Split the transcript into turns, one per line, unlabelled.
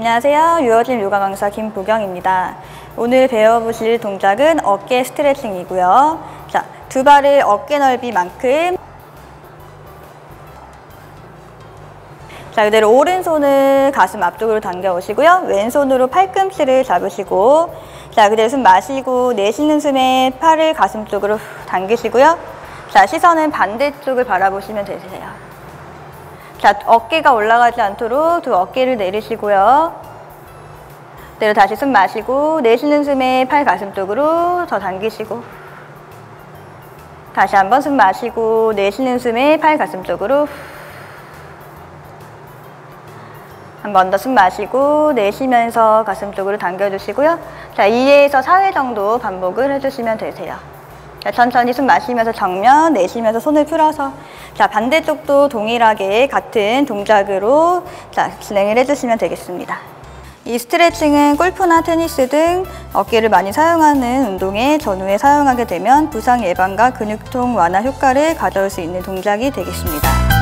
안녕하세요. 유어진 요가 강사 김보경입니다. 오늘 배워보실 동작은 어깨 스트레칭이고요. 자, 두 발을 어깨 넓이만큼 자, 그대로 오른손을 가슴 앞쪽으로 당겨 오시고요. 왼손으로 팔꿈치를 잡으시고 자, 그대로 숨 마시고 내쉬는 숨에 팔을 가슴 쪽으로 당기시고요. 자, 시선은 반대쪽을 바라보시면 되세요. 자, 어깨가 올라가지 않도록 두 어깨를 내리시고요. 그대로 다시 숨 마시고 내쉬는 숨에 팔 가슴 쪽으로 더 당기시고 다시 한번 숨 마시고 내쉬는 숨에 팔 가슴 쪽으로 한 번 더 숨 마시고 내쉬면서 가슴 쪽으로 당겨주시고요. 자, 2에서 4회 정도 반복을 해주시면 되세요. 자, 천천히 숨 마시면서 정면, 내쉬면서 손을 풀어서 자, 반대쪽도 동일하게 같은 동작으로 자, 진행을 해주시면 되겠습니다. 이 스트레칭은 골프나 테니스 등 어깨를 많이 사용하는 운동에 전후에 사용하게 되면 부상 예방과 근육통 완화 효과를 가져올 수 있는 동작이 되겠습니다.